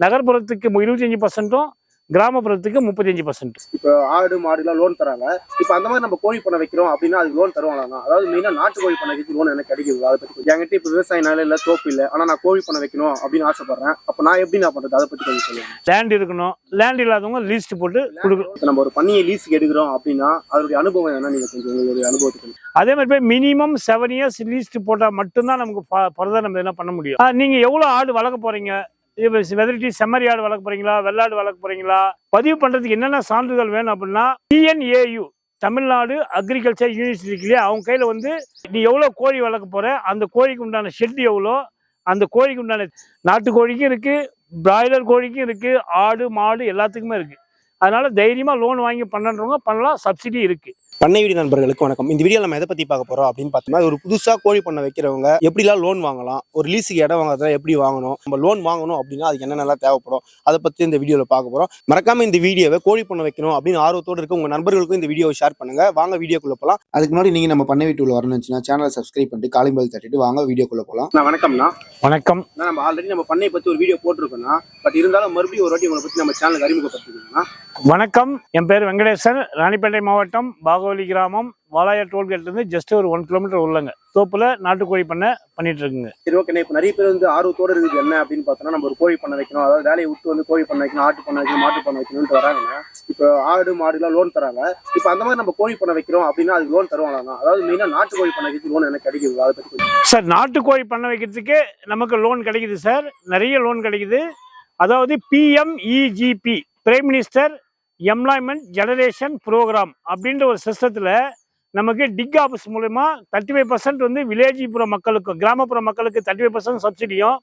நகர்ப்புறத்துக்கு இருபத்தஞ்சி பர்சன்ட்டும் கிராமப்புறத்துக்கு முப்பத்தஞ்சு பர்சன்ட் இப்போ ஆடு மாடுலாம் லோன் தராங்க. இப்போ அந்த மாதிரி நம்ம கோழி பண்ண வைக்கிறோம் அப்படின்னா அதுக்கு லோன் தருவாங்களா அதாவது மெயினாக நாட்டு கோழி பண்ண வைக்க லோன் எனக்கு கிடைக்குது. அதை பற்றி என்கிட்ட இப்போ விவசாய நிலம் இல்லை தோப்பு இல்லை. ஆனால் நான் கோழி பண்ண வைக்கணும் அப்படின்னு ஆசைப்படுறேன். அப்போ நான் எப்படி நான் பண்ணுறது அதை பற்றி கொஞ்சம் சொல்லுங்க. லேண்ட் இருக்கணும். லேண்ட் இல்லாதவங்க லீஸ்ட் போட்டு கொடுக்கணும் நம்ம ஒரு பண்ணியை லீஸுக்கு எடுக்கிறோம் அப்படின்னா அதனுடைய அனுபவம் என்ன? நீங்கள் கொஞ்சம் உங்களுடைய அனுபவத்துக்கு அதே மாதிரி போய் மினிமம் செவன் இயர்ஸ் லீஸ்ட் போட்டால் மட்டும்தான் நமக்கு ஃபர்தர் நம்ம என்ன பண்ண முடியும். ஆ, நீங்க எவ்வளோ ஆடு வளர்க்க போறீங்க வெதரிட்டி செம்மறி ஆடு வளர்க்க போறீங்களா? வெள்ளாடு வளர்க்க போறீங்களா? பதிவு பண்றதுக்கு என்னென்ன சான்றிதழ் வேணும் அப்படின்னா டிஎன்ஏயு தமிழ்நாடு அக்ரிகல்ச்சர் யூனிவர்சிட்டி இல்லையா? அவங்க கையில் வந்து நீ எவ்வளோ கோழி வளர்க்க போகிற அந்த கோழிக்கு உண்டான ஷெட் எவ்வளோ அந்த கோழிக்கு உண்டான நாட்டு கோழிக்கும் இருக்குது பிராய்லர் கோழிக்கும் இருக்குது ஆடு மாடு எல்லாத்துக்குமே இருக்குது அதனால் தைரியமாக லோன் வாங்கி பண்ணுறவங்க பண்ணலாம் சப்சிடி இருக்குது பண்ணை வீடு நண்பர்களுக்கு வணக்கம். இந்த வீடியோ நம்ம எதை பத்தி பார்க்க போறோம் அப்படின்னு பார்த்தோம்னா ஒரு புதுசா கோழி பண்ண வைக்கிறவங்க எப்படிலாம் லோன் வாங்கலாம் ஒரு லீஸுக்கு இடம் வாங்குறதா எப்படி வாங்கணும் நம்ம லோன் வாங்கணும் அப்படின்னா அதுக்கு என்னென்னலாம் தேவைப்படும் அதை பத்தி இந்த வீடியோல பார்க்க போறோம். மறக்காம இந்த வீடியோவை கோழி பண்ண வைக்கணும் அப்படின்னு ஆர்வத்தோடு இருக்க உங்க நண்பர்களுக்கும் இந்த வீடியோவை ஷேர் பண்ணுங்க. வாங்க வீடியோக்குள்ள போலாம். அதுக்கு முன்னாடி நீங்க நம்ம பண்ணை வீட்டுல வரணும்னா சேனலை சப்ஸ்கிரைப் பண்ணிட்டு காலிம்பல் தட்டிட்டு வாங்க வீடியோக்குள்ள போலாம். நான் வணக்கம்ண்ணா. வணக்கம். நம்ம ஆல்ரெடி நம்ம பண்ணை பத்தி ஒரு வீடியோ போட்டிருக்கோம்னா பட் இருந்தாலும் மறுபடியும் ஒரு வாட்டி உங்களை பத்தி நம்ம சேனலுக்கு அறிமுகப்படுத்திக்கணும்னா வணக்கம். என் பேர் வெங்கடேசன். ராணிப்பேட்டை மாவட்டம் பாகவலி கிராமம். வாலாயா டோல்கேட்லேருந்து ஜஸ்ட் ஒரு ஒன் கிலோமீட்டர் உள்ளங்க. தோப்புல நாட்டுக்கோழி பண்ணை பண்ணிட்டு இருக்குங்க சரி ஓகே இப்போ நிறைய பேர் வந்து ஆர்வத்தோட இருக்குது. என்ன அப்படின்னு பார்த்தோம்னா நம்ம ஒரு கோழி பண்ண வைக்கணும். அதாவது வேலையை விட்டு வந்து கோழி பண்ண வைக்கணும் ஆட்டு பண்ண வைக்கணும் மாட்டு பண்ண வைக்கணும்னு வராங்க. இப்போ ஆடு மாடுலாம் லோன் தராங்க. இப்போ அந்த மாதிரி நம்ம கோழி பண்ண வைக்கிறோம் அப்படின்னா அதுக்கு லோன் தருவாங்களா அதாவது மெயினாக நாட்டு கோழி பண்ண வைக்கிறது லோன் எனக்கு கிடைக்குது அதை பற்றி சார் நாட்டுக்கோழி பண்ணை வைக்கிறதுக்கு நமக்கு லோன் கிடைக்குது சார் நிறைய லோன் கிடைக்குது. அதாவது PMEGP prime minister employment generation programme அப்படின்ற ஒரு சிஸ்டத்தில் நமக்கு டிக் ஆஃபீஸ் மூலயமா தேர்ட்டி ஃபைவ் பர்சன்ட் வந்து வில்லேஜிபுற மக்களுக்கு கிராமப்புற மக்களுக்கு தேர்ட்டி ஃபைவ் பர்சன்ட் சப்சிடியும்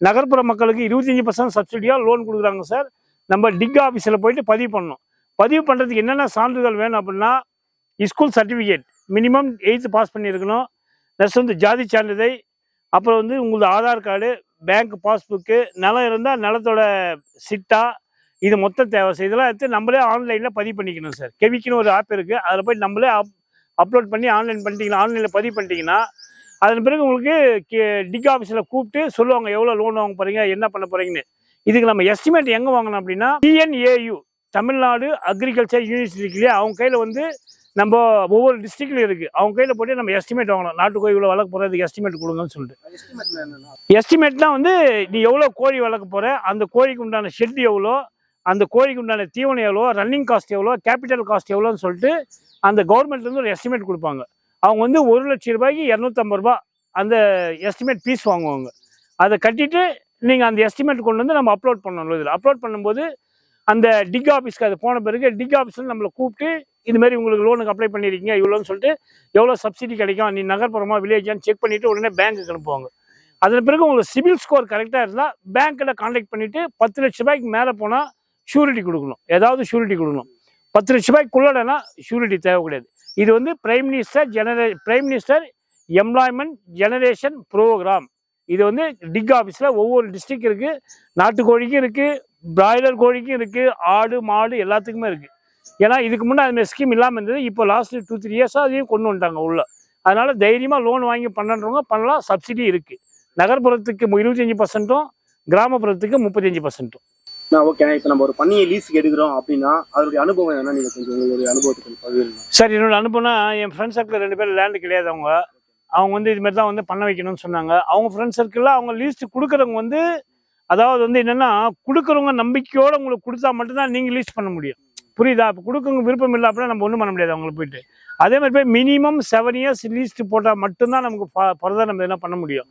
நகர்ப்புற மக்களுக்கு இருபத்தஞ்சி பர்சன்ட் சப்சிடியாக லோன் கொடுக்குறாங்க சார் நம்ம டிக் ஆஃபீஸில் போயிட்டு பதிவு பண்ணணும். பதிவு பண்ணுறதுக்கு என்னென்ன சான்றிதழ் வேணும் அப்படின்னா school certificate minimum eighth pass பண்ணியிருக்கணும். நெக்ஸ்ட் வந்து ஜாதி சான்றிதழ் அப்புறம் வந்து உங்களது ஆதார் கார்டு பேங்க் பாஸ்புக்கு நிலம் இருந்தால் நிலத்தோட சிட்டா இது மொத்தம் தேவை. சார் இதெல்லாம் எடுத்து நம்மளே ஆன்லைனில் பதிவு பண்ணிக்கணும் சார் கெவிக்குன்னு ஒரு ஆப் இருக்குது அதில் போய் நம்மளே அப் அப்லோட் பண்ணி ஆன்லைன் பண்ணிட்டீங்கன்னா ஆன்லைனில் பதிவு பண்ணிட்டீங்கன்னா அதன் பிறகு உங்களுக்கு டிக் ஆஃபீஸில் கூப்பிட்டு சொல்லுவாங்க எவ்வளோ லோன் வாங்க போகிறீங்க என்ன பண்ண போகிறீங்கன்னு இதுக்கு நம்ம எஸ்டிமேட் எங்கே வாங்கணும் அப்படின்னா டிஎன்ஏயு தமிழ்நாடு அக்ரிகல்ச்சர் யூனிவர்சிட்டி இல்லையா? அவங்க கையில் வந்து நம்ம ஒவ்வொரு டிஸ்ட்ரிக்ட்லையும் இருக்குது அவங்க கையில் போட்டு நம்ம எஸ்டிமேட் வாங்கணும். நாட்டுக்கோழி இவ்வளோ வளர்க்க போகிறதுக்கு எஸ்டிமேட் கொடுங்கன்னு சொல்லிட்டு. எஸ்டிமேட்னா வந்து நீ எவ்வளோ கோழி வளர்க்க போற அந்த கோழிக்கு உண்டான ஷெட் எவ்வளோ அந்த கோழிக்கு உண்டான தீவனம் எவ்வளோ ரன்னிங் காஸ்ட் எவ்வளோ கேபிட்டல் காஸ்ட் எவ்வளோன்னு சொல்லிட்டு அந்த கவர்மெண்ட்லேருந்து ஒரு எஸ்டிமேட் கொடுப்பாங்க. அவங்க வந்து ஒரு லட்சம் ரூபாய்க்கு இரநூத்தம்பது ரூபா அந்த எஸ்டிமேட் ஃபீஸ் வாங்குவாங்க. அதை கட்டிட்டு நீங்கள் அந்த எஸ்டிமேட் கொண்டு வந்து நம்ம அப்லோட் பண்ணணும். இதில் அப்லோட் பண்ணும்போது அந்த டிக் ஆஃபீஸ்க்கு அது போன பிறகு டிக் ஆஃபீஸில் நம்மளை கூப்பிட்டு இது மாதிரி உங்களுக்கு லோனுக்கு அப்ளை பண்ணியிருக்கீங்க இவ்வளோன்னு சொல்லிட்டு எவ்வளோ சப்சிடி கிடைக்கும் நீ நகர்ப்புறமா வில்லேஜான்னு செக் பண்ணிவிட்டு உடனே பேங்க்குக்கு அனுப்புவாங்க. அதன் பிறகு உங்களுக்கு சிபில் ஸ்கோர் கரெக்டாக இருந்தால் பேங்க்கில் கான்டாக்ட் பண்ணிவிட்டு பத்து லட்ச ரூபாய்க்கு மேலே போனால் ஷூரிட்டி கொடுக்கணும். ஏதாவது ஷூரிட்டி கொடுக்கணும். பத்து லட்ச ரூபாய்க்குள்ளடனா ஷூரிட்டி தேவை கிடையாது. இது வந்து prime minister genre prime minister employment generation programme. இது வந்து டிக் ஆஃபீஸில் ஒவ்வொரு டிஸ்ட்ரிக்ட் இருக்குது நாட்டுக்கோழிக்கும் இருக்குது பிராய்லர் கோழிக்கும் இருக்குது ஆடு மாடு எல்லாத்துக்குமே இருக்குது ஏன்னா இதுக்கு முன்னே அதுமாதிரி ஸ்கீம் இல்லாமல் இருந்தது. இப்போ லாஸ்ட் டூ த்ரீ இயர்ஸாக அதையும் கொண்டு வந்துட்டாங்க உள்ள. அதனால் தைரியமாக லோன் வாங்கி பண்ணுறவங்க பண்ணலாம். சப்சிடி இருக்குது நகர்ப்புறத்துக்கு இருபத்தஞ்சி பர்சன்ட்டும் கிராமப்புறத்துக்கு முப்பத்தஞ்சு பர்சன்ட்டும் நான் ஓகே இப்போ நம்ம ஒரு பண்ணியை லீஸுக்கு எடுக்கிறோம் அப்படின்னா அதோடைய அனுபவம் என்ன? நீங்கள் கொஞ்சம் உங்களுடைய அனுபவத்துக்கு பகிர்ந்து சார் என்னோட அனுபவம்னா என் ஃப்ரெண்ட் சர்க்கிள் ரெண்டு பேர் லேண்டு கிடையாது அவங்க அவங்க வந்து இது மாதிரி தான் வந்து பண்ண வைக்கணும்னு சொன்னாங்க. அவங்க ஃப்ரெண்ட் சர்க்கிளில் அவங்க லீஸ்ட் கொடுக்குறவங்க வந்து அதாவது வந்து என்னென்னா கொடுக்குறவங்க நம்பிக்கையோடு உங்களுக்கு கொடுத்தா மட்டும்தான் நீங்கள் லீஸ்ட் பண்ண முடியும். புரியுதா? இப்போ கொடுக்கவங்க விருப்பம் இல்லை அப்படின்னா நம்ம ஒன்றும் பண்ண முடியாது அவங்களுக்கு போயிட்டு. அதே மாதிரி போய் மினிமம் செவன் இயர்ஸ் லீஸ்ட் போட்டால் மட்டும்தான் நமக்கு ஃபர்தர் நம்ம எதுனா பண்ண முடியும்.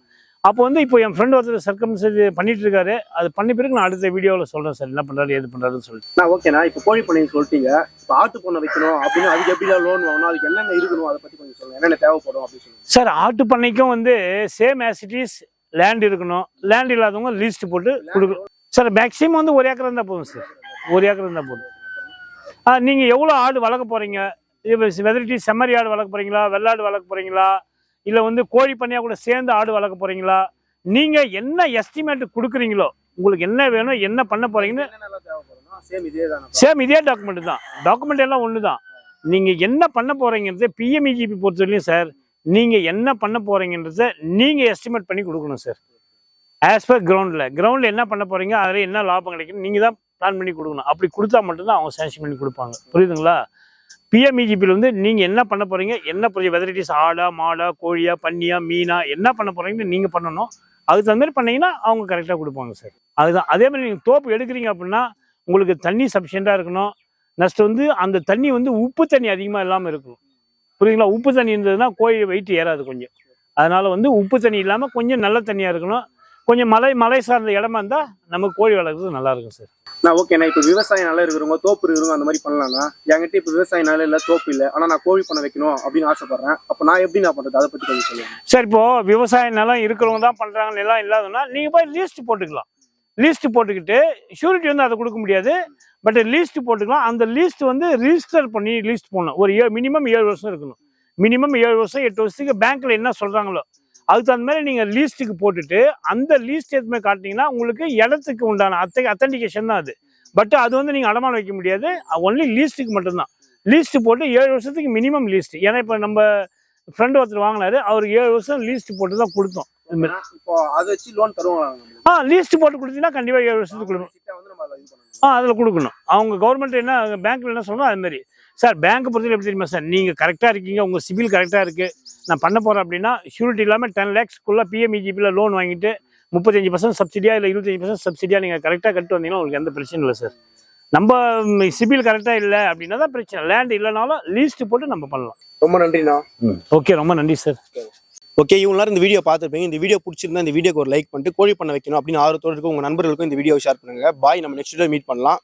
அப்போ வந்து இப்போ என் ஃப்ரெண்ட் ஒருத்தர் சர்க்கம் பண்ணிட்டு இருக்காரு அது பண்ணி பிறகு நான் அடுத்த வீடியோவில் சொல்கிறேன் சார். என்ன பண்ணுறாரு ஏது பண்ணுறாருன்னு சொல்லிட்டு. நான் ஓகேண்ணா இப்போ கோழி பண்ணைன்னு சொல்லிட்டீங்க. இப்போ ஆட்டு பண்ண வைக்கணும் அப்படின்னு அதுக்கு எப்படிலாம் லோன் வாங்கணும்? அதுக்கு என்னென்ன இருக்கணும்? அதை பற்றி கொஞ்சம் சொல்லுங்க. என்னென்ன தேவைப்படும் அப்படின்னு சொல்லுங்க. சார் ஆட்டு பண்ணைக்கும் வந்து சேம் ஆசிட்டிஸ் லேண்ட் இருக்கணும். லேண்ட் இல்லாதவங்க லீஸ்ட் போட்டு கொடுக்கணும் சார் மேக்ஸிமம் வந்து ஒரு ஏக்கர் இருந்தால் போதும் சார். ஒரு ஏக்கர் இருந்தால் போதும். ஆ நீங்கள் எவ்வளோ ஆடு வளர்க்க போகிறீங்க வெதரிட்டி செம்மறி ஆடு வளர்க்க போகிறீங்களா வெள்ளாடு வளர்க்க போகிறீங்களா இல்லை வந்து கோழி பண்ணையாக கூட சேர்ந்து ஆடு வளர்க்க போகிறீங்களா நீங்கள் என்ன எஸ்டிமேட் கொடுக்குறீங்களோ உங்களுக்கு என்ன வேணும் என்ன பண்ண போகிறீங்கன்னு சேம் இதே தானே சேம் இதே டாக்குமெண்ட் தான். டாக்குமெண்ட் எல்லாம் ஒன்று தான் நீங்கள் என்ன பண்ண போகிறீங்கிறது பிஎம்இஜிபி பொறுத்தவரையிலும் சார் நீங்கள் என்ன பண்ண போகிறீங்கன்றத நீங்கள் எஸ்டிமேட் பண்ணி கொடுக்கணும் சார் ஆஸ் பர் கிரவுண்டில் கிரவுண்டில் என்ன பண்ண போகிறீங்க அதில் என்ன லாபம் கிடைக்கும் நீங்கள் தான் பிளான் பண்ணி கொடுக்கணும். அப்படி கொடுத்தா மட்டும்தான் அவங்க சேங்ஷன் பண்ணி கொடுப்பாங்க. புரியுதுங்களா? பிஎம்இஜிபியில் வந்து நீங்கள் என்ன பண்ண போகிறீங்க என்ன புரிய வெரைட்டிஸ் ஆடா மாடா கோழியா பன்னியா மீனா என்ன பண்ண போகிறீங்கன்னு நீங்கள் பண்ணணும். அதுக்கு தகுந்த மாதிரி பண்ணீங்கன்னா அவங்க கரெக்டாக கொடுப்பாங்க சார் அதுதான். அதே மாதிரி நீங்கள் தோப்பு எடுக்கிறீங்க அப்படின்னா உங்களுக்கு தண்ணி சஃபிஷியண்ட்டாக இருக்கணும். நெக்ஸ்ட் வந்து அந்த தண்ணி வந்து உப்பு தண்ணி அதிகமாக இல்லாமல் இருக்கணும் புரியுதுங்களா? உப்பு தண்ணி இருந்ததுன்னா கோழி வெயிட் ஏறாது கொஞ்சம். அதனால் வந்து உப்பு தண்ணி இல்லாமல் கொஞ்சம் நல்ல தண்ணியாக இருக்கணும். கொஞ்சம் மலை மலை சார்ந்த இடமா இருந்தால் நம்ம கோழி வளர்க்குறது நல்லாயிருக்கும் சார் நான் ஓகேண்ணா இப்போ விவசாயம் நிலம் இருக்கிறவங்க தோப்பு இருக்கிறவங்க அந்த மாதிரி பண்ணலாம்னா என்கிட்ட இப்போ விவசாயம் நிலம் இல்லை தோப்பு இல்லை ஆனால் நான் கோழி பண்ண வைக்கணும் அப்படின்னு ஆசைப்படுறேன். அப்போ நான் எப்படி நான் பண்ணுறது அதை பற்றி கொஞ்சம் சொல்லுங்கள் சார் இப்போ விவசாய நிலம் இருக்கிறவங்க தான் பண்ணுறாங்க நிலம் இல்லாதனா நீங்க போய் லீஸ்ட் போட்டுக்கலாம். லீஸ்ட் போட்டுக்கிட்டு ஷூரிட்டி வந்து அதை கொடுக்க முடியாது. பட் லீஸ்ட் போட்டுக்கலாம். அந்த லீஸ்ட் வந்து ரிஜிஸ்டர் பண்ணி லீஸ்ட் போடணும். ஒரு ஏ மினிமம் ஏழு வருஷம் இருக்கணும். மினிமம் ஏழு வருஷம் எட்டு வருஷத்துக்கு பேங்க்ல என்ன சொல்றாங்களோ அதுக்கு தகுந்த மாதிரி நீங்க லீஸ்ட்டுக்கு போட்டுட்டு அந்த லீஸ்ட் எதுவுமே காட்டினீங்கன்னா உங்களுக்கு இடத்துக்கு உண்டான அத்தை அத்தன்டிகேஷன் தான் அது. பட் அது வந்து நீங்க அடமானம் வைக்க முடியாது. ஒன்லி லீஸ்ட்டுக்கு மட்டும்தான். லீஸ்ட் போட்டு ஏழு வருஷத்துக்கு மினிமம் லீஸ்ட் ஏன்னா இப்போ நம்ம ஃப்ரெண்டு ஒருத்தர் வாங்கினாரு அவருக்கு ஏழு வருஷம் லீஸ்ட் போட்டு தான் கொடுத்தோம். இப்போ அதை வச்சு லோன் தருவாங்களா ஆ லீஸ்ட் போட்டு கொடுத்தீங்கன்னா கண்டிப்பாக ஏழு வருஷத்துக்கு கொடுக்கணும். ஆ அதில் கொடுக்கணும். அவங்க கவர்மெண்ட் என்ன பேங்க்ல என்ன சொல்லணும் அது மாதிரி. சார் பேங்க் பொறுத்தவரை எப்படி தெரியுமா சார் நீங்கள் கரெக்டாக இருக்கீங்க உங்கள் சிபில் கரெக்டாக இருக்குது நான் பண்ண போகிறேன் அப்படின்னா ஷூரிட்டி இல்லாமல் டென் லேக்ஸ்க்குள்ளே பிஎம்இஜிபியில் லோன் வாங்கிட்டு முப்பத்தஞ்சு பர்சன்ட் சப்சிடியா இல்லை இருபத்தஞ்சு பர்சன்ட் சப்சிடியா நீங்கள் கரெக்டாக கட்டு வந்தீங்கன்னா உங்களுக்கு எந்த பிரச்சனையும் இல்லை சார் நம்ம சிபில் கரெக்டாக இல்லை அப்படின்னா தான் பிரச்சனை. லேண்ட் இல்லைனாலும் லீஸ்ட் போட்டு நம்ம பண்ணலாம். ரொம்ப நன்றிண்ணா. ஓகே ரொம்ப நன்றி சார் ஓகே இவங்க எல்லாரும் இந்த வீடியோ பார்த்துருப்பீங்க. இந்த வீடியோ பிடிச்சிருந்தா இந்த வீடியோக்கு ஒரு லைக் பண்ணிட்டு கோழி பண்ண வைக்கணும் அப்படின்னு ஆர்வத்தோடு இருக்க உங்க நண்பர்களுக்கும் இந்த வீடியோ ஷேர் பண்ணுங்க. பாய் நம்ம நெக்ஸ்ட் வீடியோ மீட் பண்ணலாம்.